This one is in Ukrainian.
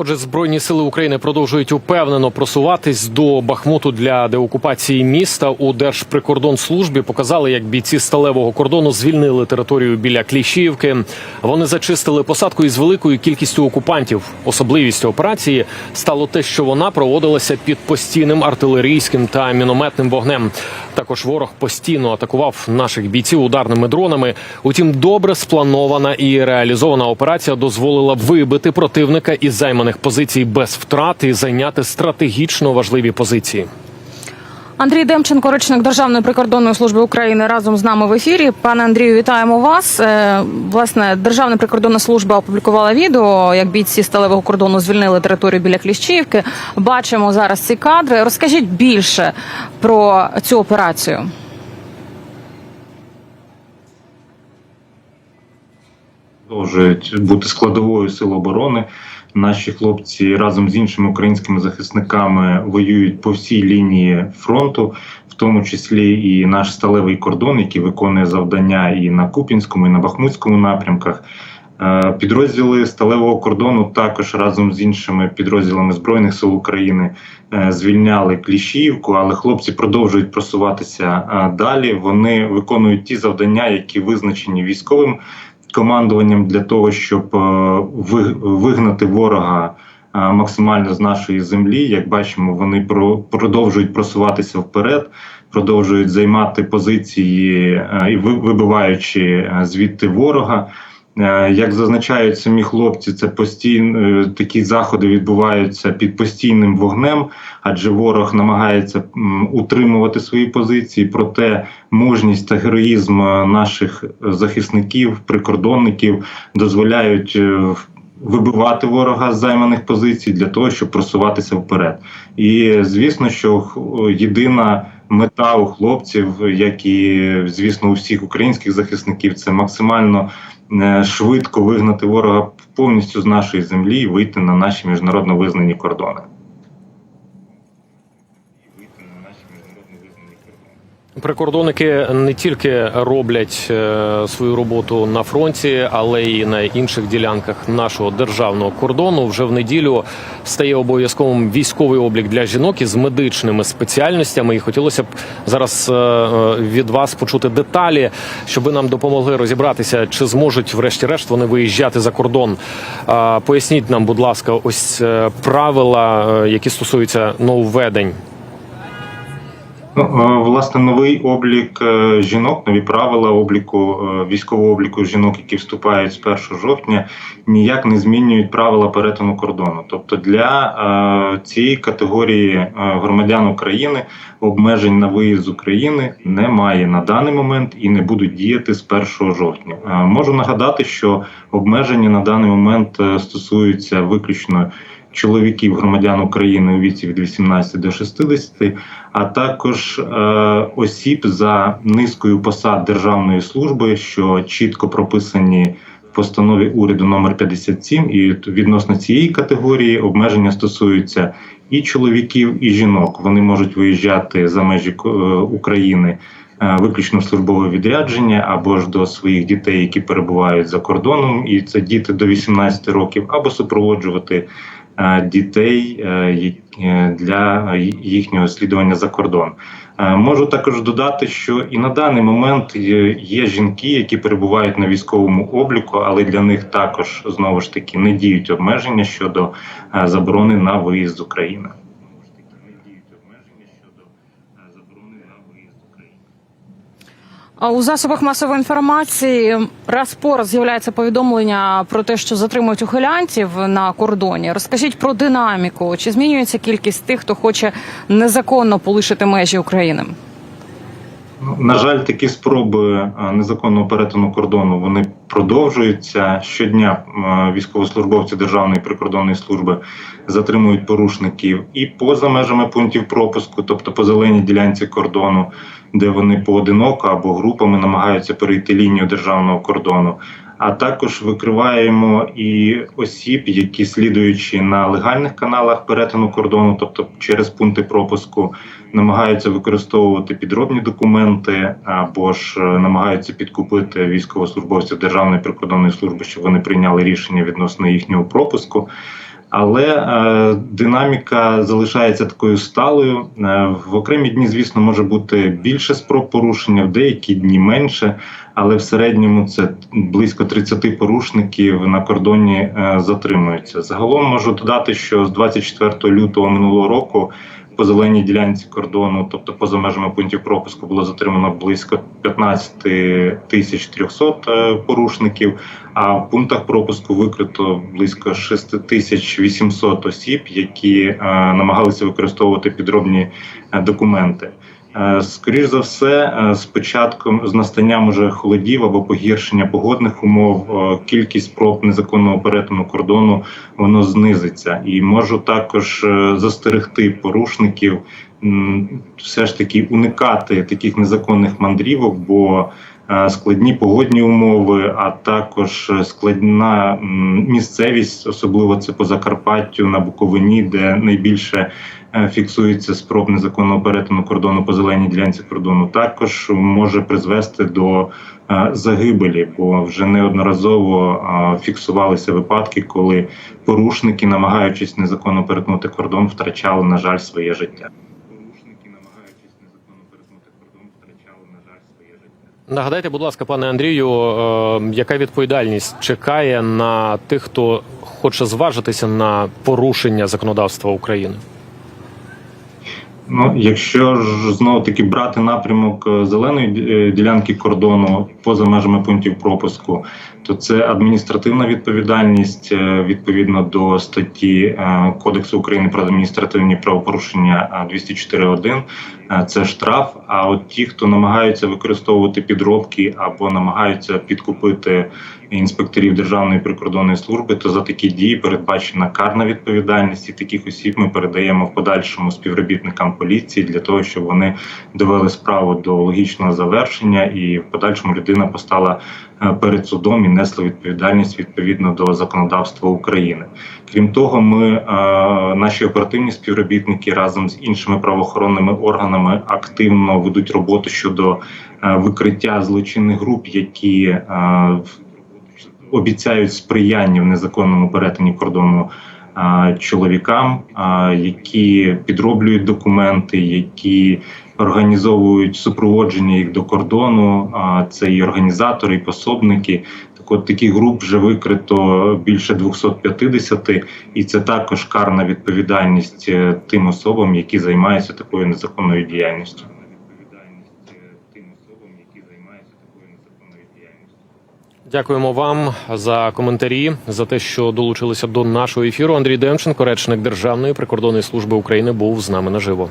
Отже, збройні сили України продовжують упевнено просуватись до Бахмуту для деокупації міста. У Держприкордонслужбі показали, як бійці сталевого кордону звільнили територію біля Кліщіївки. Вони зачистили посадку із великою кількістю окупантів. Особливістю операції стало те, що вона проводилася під постійним артилерійським та мінометним вогнем. Також ворог постійно атакував наших бійців ударними дронами. Утім, добре спланована і реалізована операція дозволила вибити противника із займаних позицій без втрат і зайняти стратегічно важливі позиції. Андрій Демченко, речник Державної прикордонної служби України, разом з нами в ефірі. Пане Андрію, вітаємо вас. Е, Власне, Державна прикордонна служба опублікувала відео, як бійці сталевого кордону звільнили територію біля Кліщіївки. Бачимо зараз ці кадри. Розкажіть більше про цю операцію. продовжують бути складовою сил оборони. Наші хлопці разом з іншими українськими захисниками воюють по всій лінії фронту, в тому числі і наш сталевий кордон, який виконує завдання і на Купінському, і на Бахмутському напрямках. Е, Підрозділи сталевого кордону також разом з іншими підрозділами збройних сил України е, звільняли Кліщіївку, але хлопці продовжують просуватися е, далі. Вони виконують ті завдання, які визначені військовим командуванням для того, щоб е, вигнати ворога е, максимально з нашої землі. Як бачимо, вони про- продовжують просуватися вперед, продовжують займати позиції е, і вибиваючи звідти ворога. Е, Як зазначають самі хлопці, це постійно е, такі заходи відбуваються під постійним вогнем, адже ворог намагається утримувати свої позиції. Проте мужність та героїзм е, наших захисників, прикордонників дозволяють вибивати ворога з займаних позицій для того, щоб просуватися вперед. І звісно, що єдина мета у хлопців, як і звісно у всіх українських захисників, це максимально е, швидко вигнати ворога повністю з нашої землі і вийти на наші міжнародно визнані кордони. Прикордонники не тільки роблять е, свою роботу на фронті, але й на інших ділянках нашого державного кордону. Вже в неділю стає обов'язковим військовий облік для жінок із медичними спеціальностями. І хотілося б зараз е, е, від вас почути деталі, щоб ви нам допомогли розібратися, чи зможуть, врешті-решт, вони виїжджати за кордон. Поясніть нам, будь ласка, ось правила, які стосуються нововведень. Ну, е, власне, новий облік е, жінок, нові правила обліку е, військового обліку жінок, які вступають з 1 жовтня, ніяк не змінюють правила перетину кордону. Тобто для цієї категорії громадян України обмежень на виїзд з України немає на даний момент і не будуть діяти з 1 жовтня. Можу нагадати, що обмеження на даний момент стосуються виключно чоловіків громадян України у віці від 18 до 60, а також е, осіб за низкою посад державної служби, що чітко прописані в постанові уряду номер 57. І відносно цієї категорії обмеження стосуються і чоловіків, і жінок. Вони можуть виїжджати за межі е, України. е, Виключно службове відрядження або ж до своїх дітей, які перебувають за кордоном, і це діти до 18 років, або супроводжувати дітей е, е, для їхнього слідування за кордон. Е, Можу також додати, що і на даний момент є жінки, які перебувають на військовому обліку, але для них також знову ж таки не діють обмеження щодо е, заборони на виїзд з України. У засобах масової інформації раз по раз з'являється повідомлення про те, що затримують ухилянтів на кордоні. Розкажіть про динаміку. Чи змінюється кількість тих, хто хоче незаконно полишити межі України? На жаль, такі спроби е, незаконного перетину кордону вони продовжуються щодня. е, Військовослужбовці Державної прикордонної служби затримують порушників і поза межами пунктів пропуску, тобто по зеленій ділянці кордону, де вони поодиноко або групами намагаються перейти лінію державного кордону. А також викриваємо і осіб, які слідуючи на легальних каналах перетину кордону, тобто через пункти пропуску, намагаються використовувати підробні документи або ж е, намагаються підкупити військовослужбовців Державної прикордонної служби, щоб вони прийняли рішення відносно їхнього пропуску. Але е, динаміка залишається такою сталою. Е, в окремі дні, звісно, може бути більше спроб порушення, в деякі дні менше, але в середньому це близько 30 порушників на кордоні е, затримуються. Загалом можу додати, що з 24 лютого минулого року по зеленій ділянці кордону, тобто поза межами пунктів пропуску, було затримано близько 15 тисяч 300 е, порушників. А в пунктах пропуску викрито близько 6 тисяч 800 осіб, які е, намагалися використовувати підробні е, документи. Е, Скоріш за все, е, з початком з настанням уже холодів або погіршення погодних умов, е, кількість спроб незаконного перетину кордону воно знизиться, і можу також застерегти порушників все ж таки уникати таких незаконних мандрівок, бо складні погодні умови, а також е, складна місцевість, особливо це по Закарпаттю на Буковині, де найбільше е, фіксується спроб незаконного перетину кордону по зеленій ділянці кордону, також може призвести до е, загибелі, бо вже неодноразово е, фіксувалися випадки, коли порушники, намагаючись незаконно перетнути кордон, втрачали, на жаль, своє життя. Порушники, намагаючись незаконно перетнути кордон, втрачали, на жаль, своє життя. Нагадайте, будь ласка, пане Андрію, е, яка відповідальність чекає на тих, хто хоче зважитися на порушення законодавства України? Ну, якщо ж знову таки брати напрямок е, зеленої е, ділянки кордону поза межами пунктів пропуску, то це адміністративна відповідальність е, відповідно до статті е, Кодексу України про адміністративні правопорушення е, 204.1. Е, Це штраф. А от ті, хто намагаються використовувати підробки або намагаються підкупити інспекторів Державної прикордонної служби, то за такі дії передбачена карна відповідальність. І таких осіб ми передаємо в подальшому співробітникам поліції для того, щоб вони довели справу до логічного завершення, і в подальшому людина постала перед судом і несли відповідальність відповідно до законодавства України. Крім того, ми е, наші оперативні співробітники разом з іншими правоохоронними органами активно ведуть роботу щодо е, викриття злочинних груп, які е, обіцяють сприяння в незаконному перетині кордону чоловікам, які підроблюють документи, які організовують супроводження їх до кордону. Це і організатори, і пособники. Так от таких груп вже викрито більше 250, і це також карна відповідальність е, тим особам, які займаються такою незаконною діяльністю. Відповідальність е, тим особам, які займаються такою незаконною діяльністю. Дякуємо вам за коментарі, за те, що долучилися до нашого ефіру. Андрій Демченко, речник Державної прикордонної служби України, був з нами наживо.